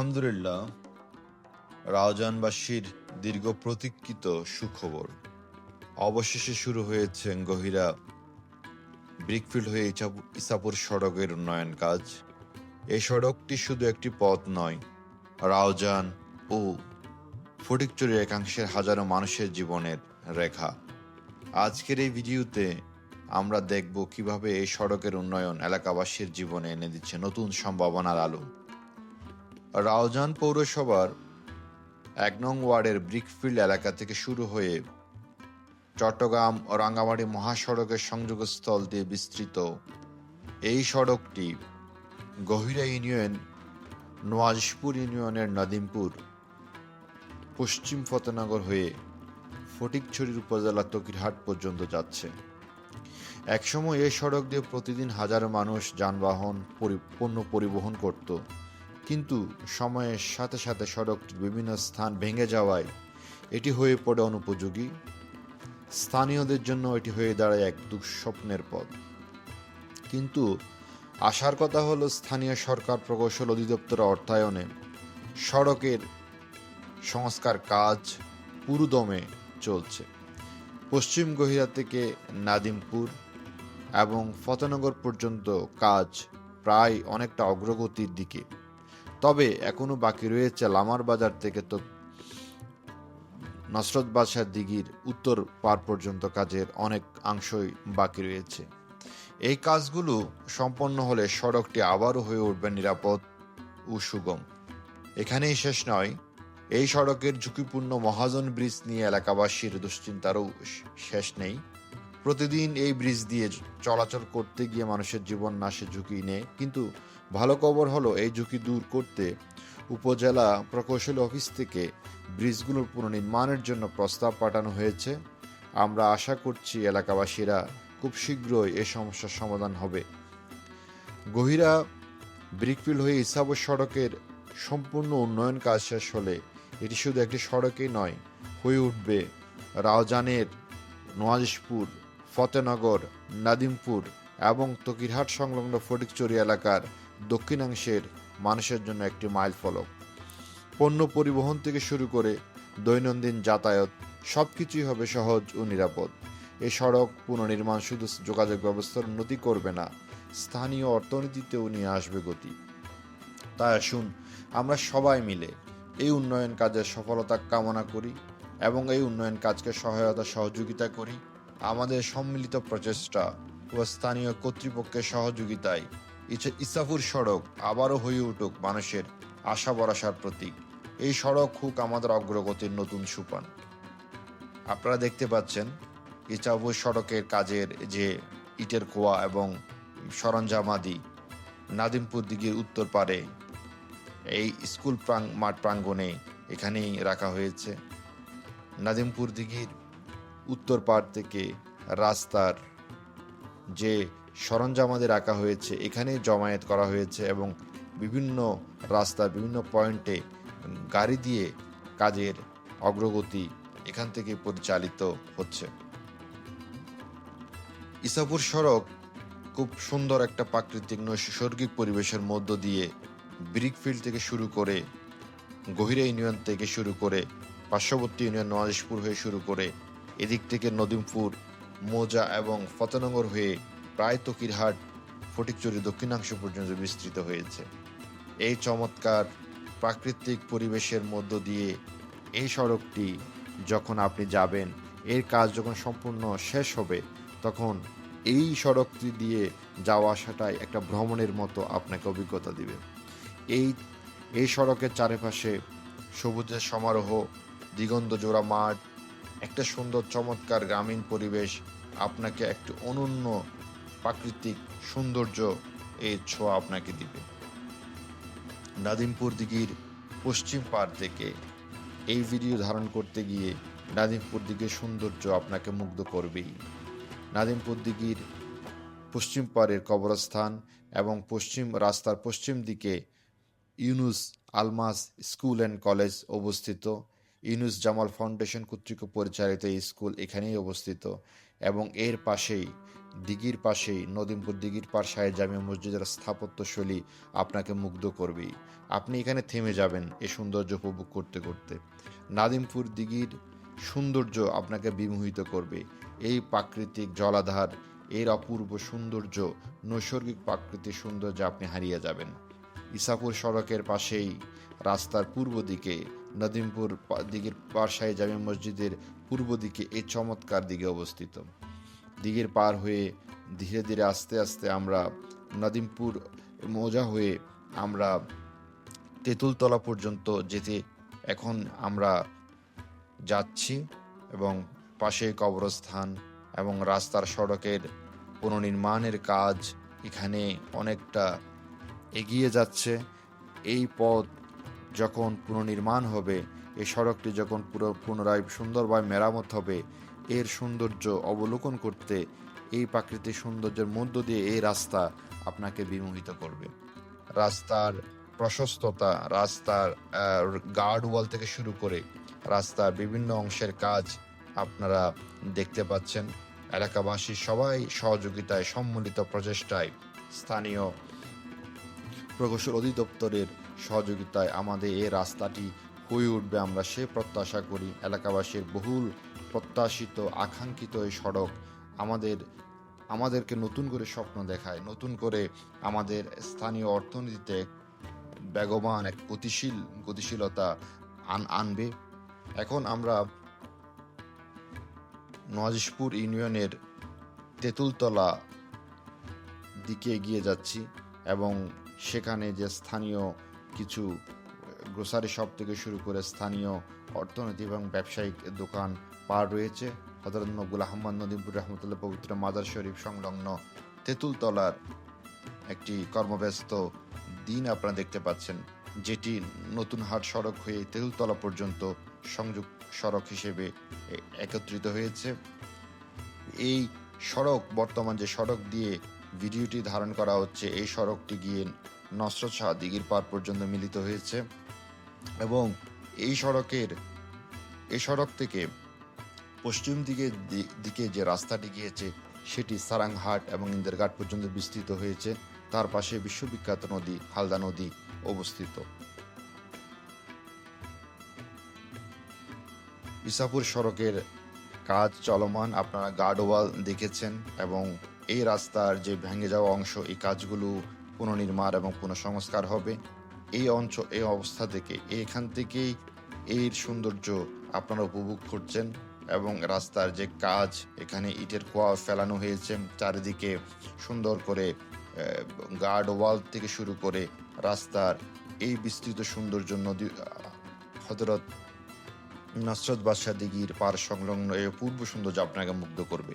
আলহামদুলিল্লাহ রাউজানবাসীর দীর্ঘ প্রতীক্ষিত সুখবর। অবশেষে শুরু হয়েছে গহিরা ব্রিকফিল্ড হয়ে ইসাপুর সড়কের উন্নয়ন কাজ। এই সড়কটি শুধু একটি পথ নয় রাউজান ও ফটিকচুরি একাংশের হাজারো মানুষের জীবনের রেখা। আজকের এই ভিডিওতে আমরা দেখব কীভাবে এই সড়কের উন্নয়ন এলাকাবাসীর জীবনে এনে দিচ্ছে নতুন সম্ভাবনার আলো। রাউজান পৌরসভার এক নং ওয়ার্ডের ব্রিকফিল্ড এলাকা থেকে শুরু হয়ে চট্টগ্রাম ও রাঙ্গামাটি মহাসড়কের সংযোগস্থল দিয়ে বিস্তৃত এই সড়কটি গহিরা ইউনিয়ন নোয়াজপুর ইউনিয়নের নদিমপুর, পশ্চিম ফতেনগর হয়ে ফটিকছড়ির উপজেলা তকিরহাট পর্যন্ত যাচ্ছে। একসময় এই সড়ক দিয়ে প্রতিদিন হাজার মানুষ যানবাহন পণ্য পরিবহন করত। কিন্তু সময়ের সাথে সাথে সড়কটির বিভিন্ন স্থান ভেঙে যাওয়ায় এটি হয়ে পড়ে অনুপযোগী। স্থানীয়দের জন্য এটি হয়ে দাঁড়ায় এক দুঃস্বপ্নের পথ। কিন্তু আশার কথা হলো স্থানীয় সরকার প্রকৌশল অধিদপ্তর অর্থায়নে সড়কের সংস্কার কাজ পুরুদমে চলছে। পশ্চিম গহিরা থেকে নাদিমপুর এবং ফতেনগর পর্যন্ত কাজ প্রায় অনেকটা অগ্রগতির দিকে। তবে এখনও বাকি রয়েছে লামার বাজার থেকে তো নসরত বাদশাহ দিঘির উত্তর পার পর্যন্ত কাজের অনেক অংশই বাকি রয়েছে। এই কাজগুলো সম্পন্ন হলে সড়কটি আবারও হয়ে উঠবে নিরাপদ ও সুগম। এখানেই শেষ নয়, এই সড়কের ঝুঁকিপূর্ণ মহাজন ব্রিজ নিয়ে এলাকাবাসীর দুশ্চিন্তারও শেষ নেই। প্রতিদিন এই ব্রিজ দিয়ে চলাচল করতে গিয়ে মানুষের জীবন নাশে ঝুঁকি নেয়। কিন্তু ভালো খবর হলো, এই ঝুঁকি দূর করতে উপজেলা প্রকৌশলী অফিস থেকে ব্রিজগুলোর পুনর্নির্মাণের জন্য প্রস্তাব পাঠানো হয়েছে। আমরা আশা করছি এলাকাবাসীরা খুব শীঘ্রই এ সমস্যার সমাধান হবে। গহিরা ব্রিকফিল্ড হয়ে ইসাবর সড়কের সম্পূর্ণ উন্নয়ন কাজ শেষ হলে এটি শুধু একটি সড়কই নয়, হয়ে উঠবে রাওজানের নোয়াজপুর ফতেনগর, নাদিমপুর এবং তকিরহাট সংলগ্ন ফটিকচুরি এলাকার দক্ষিণাংশের মানুষের জন্য একটি মাইল ফলক। পণ্য পরিবহন থেকে শুরু করে দৈনন্দিন যাতায়াত সব কিছুই হবে সহজ ও নিরাপদ। এ সড়ক পুনর্নির্মাণ শুধু যোগাযোগ ব্যবস্থার উন্নতি করবে না, স্থানীয় অর্থনীতিতেও নিয়ে আসবে গতি। তাই আসুন আমরা সবাই মিলে এই উন্নয়ন কাজের সফলতা কামনা করি এবং এই উন্নয়ন কাজকে সহায়তা সহযোগিতা করি। আমাদের সম্মিলিত প্রচেষ্টা ও স্থানীয় কর্তৃপক্ষের সহযোগিতায় ইসাফুর সড়ক আবারও হয়ে উঠুক মানুষের আশা ভরসার প্রতীক। এই সড়ক হোক আমাদের অগ্রগতির নতুন সুপান। আপনারা দেখতে পাচ্ছেন ইচাফুর সড়কের কাজের যে ইটের কোয়া এবং সরঞ্জামাদি নাদিমপুর দিকের উত্তর পারে এই স্কুল প্রাং মাঠ প্রাঙ্গণে এখানেই রাখা হয়েছে। নাদিমপুর দিঘির উত্তর পাড় থেকে রাস্তার যে সরঞ্জামাদি রাখা হয়েছে, এখানেই জমায়েত করা হয়েছে এবং বিভিন্ন রাস্তার বিভিন্ন পয়েন্টে গাড়ি দিয়ে কাজের অগ্রগতি এখান থেকে পরিচালিত হচ্ছে। ইসাপুর সড়ক খুব সুন্দর একটা প্রাকৃতিক নৈসর্গিক পরিবেশের মধ্য দিয়ে ব্রিকফিল্ড থেকে শুরু করে গহিরা ইউনিয়ন থেকে শুরু করে পার্শ্ববর্তী ইউনিয়ন, নওয়াজপুর হয়ে শুরু করে এদিক থেকে নদিমপুর, মোজা এবং ফতেনগর হয়ে প্রায় তকিরহাট, ফটিকচুরি দক্ষিণাংশ পর্যন্ত বিস্তৃত হয়েছে। এই চমৎকার প্রাকৃতিক পরিবেশের মধ্য দিয়ে এই সড়কটি যখন আপনি যাবেন, এর কাজ যখন সম্পূর্ণ শেষ হবে, তখন এই সড়কটি দিয়ে যাওয়া আসাটাই একটা ভ্রমণের মতো আপনাকে অভিজ্ঞতা দিবে। এই এই সড়কের চারিপাশে সবুজের সমারোহ, দিগন্ত জোড়া মাঠ একটা সুন্দর, চমৎকার গ্রামীণ পরিবেশ, আপনাকে একটি অনন্য প্রাকৃতিক সৌন্দর্য এই ছোঁয়া আপনাকে দিবে। নাদিমপুর দিঘির পশ্চিম পাড় থেকে এই ভিডিও ধারণ করতে গিয়ে নাদিমপুর দিঘির সৌন্দর্য আপনাকে মুগ্ধ করবেই। নাদিমপুর দিঘির পশ্চিম পাড়ের কবরস্থান এবং পশ্চিম, রাস্তার পশ্চিম দিকে Yunus Almas school and college অবস্থিত। ইউনুস জামাল ফাউন্ডেশন কর্তৃক পরিচালিত এই স্কুল এখানেই অবস্থিত এবং এর পাশেই, দিঘির পাশেই, নদীমপুর দিঘির পার শাহে জামিয়া মসজিদের স্থাপত্যশৈলী আপনাকে মুগ্ধ করবেই আপনি এখানে থেমে যাবেন এ সৌন্দর্য উপভোগ করতে করতে। নাদিমপুর দিঘির সৌন্দর্য আপনাকে বিমোহিত করবে। এই প্রাকৃতিক জলাধার, এর অপূর্ব সৌন্দর্য, নৈসর্গিক প্রাকৃতিক সৌন্দর্য আপনি হারিয়ে যাবেন। ইসাপুর সড়কের পাশেই রাস্তার পূর্ব দিকে, নদিমপুর দিঘির পারশাহী জামে মসজিদের পূর্ব দিকে এই চমৎকার দিকে অবস্থিত। দিঘির পার হয়ে ধীরে ধীরে আস্তে আস্তে আমরা নদিমপুর মৌজা হয়ে আমরা তেঁতুলতলা পর্যন্ত যেতে এখন আমরা যাচ্ছি এবং পাশে কবরস্থান এবং রাস্তার সড়কের পুনর্নির্মাণের কাজ এখানে অনেকটা এগিয়ে যাচ্ছে। এই পথ যখন পুনর্নির্মাণ হবে, এই সড়কটি যখন পুরো পুনরায় সুন্দরভাবে মেরামত হবে, এর সৌন্দর্য অবলোকন করতে এই প্রাকৃতিক সৌন্দর্যের মধ্য দিয়ে এই রাস্তা আপনাকে বিমোহিত করবে। রাস্তার প্রশস্ততা, রাস্তার গার্ড ওয়াল থেকে শুরু করে রাস্তার বিভিন্ন অংশের কাজ আপনারা দেখতে পাচ্ছেন। এলাকাবাসী সবাই সহযোগিতায় সম্মিলিত প্রচেষ্টায় স্থানীয় প্রকৌশল অধিদপ্তরের সহযোগিতায় আমাদের এই রাস্তাটি হয়ে উঠবে। আমরা সে প্রত্যাশা করি, এলাকাবাসীর বহুল প্রত্যাশিত, আকাঙ্ক্ষিত এই সড়ক আমাদের, আমাদেরকে নতুন করে স্বপ্ন দেখায়, নতুন করে আমাদের স্থানীয় অর্থনীতিতে বেগবান এক গতিশীল, গতিশীলতা আন, আনবে। এখন আমরা নওয়াজিশপুর ইউনিয়নের তেঁতুলতলা দিকে এগিয়ে যাচ্ছি এবং সেখানে যে স্থানীয় কিছু গ্রোসারি শপ থেকে শুরু করে স্থানীয় অর্থনীতি এবং ব্যবসায়িক দোকান পার রয়েছে। হজরত মকবুল আহমদ নদীপুর রহমতুল্লাহ পবিত্র মাদার শরীফ সংলগ্ন তেঁতুলতলার একটি কর্মব্যস্ত দিন আপনারা দেখতে পাচ্ছেন, যেটি নতুন হাট সড়ক হয়ে তেঁতুলতলা পর্যন্ত সংযোগ সড়ক হিসেবে একত্রিত হয়েছে। এই সড়ক, বর্তমান যে সড়ক দিয়ে ভিডিওটি ধারণ করা হচ্ছে, এই সড়কটি গিয়ে নসরত শাহ দিঘির পার পর্যন্ত মিলিত হয়েছে এবং এই সড়কের এই সড়ক থেকে পশ্চিম দিকে দিকে যে রাস্তাটি গিয়েছে, সেটি সারাংহাট এবং ইন্দারঘাট পর্যন্ত বিস্তৃত হয়েছে। তার পাশে বিশ্ববিখ্যাত নদী, হালদা নদী অবস্থিত। ইসাপুর সড়কের কাজ চলমান, আপনারা গার্ডওয়াল দেখেছেন এবং এই রাস্তার যে ভেঙে যাওয়া অংশ, এই কাজগুলো পুনর্নির্মাণ এবং পুনঃসংস্কার হবে। এই অঞ্চল এই অবস্থা থেকে, এখান থেকেই এর সৌন্দর্য আপনারা উপভোগ করছেন এবং রাস্তার যে কাজ, এখানে ইটের কোয়া ফেলানো হয়েছে, চারিদিকে সুন্দর করে গার্ড ওয়াল থেকে শুরু করে রাস্তার এই বিস্তৃত সৌন্দর্য নদী, হজরত নসরত বাদশাহ দিঘির পার সংলগ্ন এই পূর্ব সৌন্দর্য আপনাকে মুগ্ধ করবে।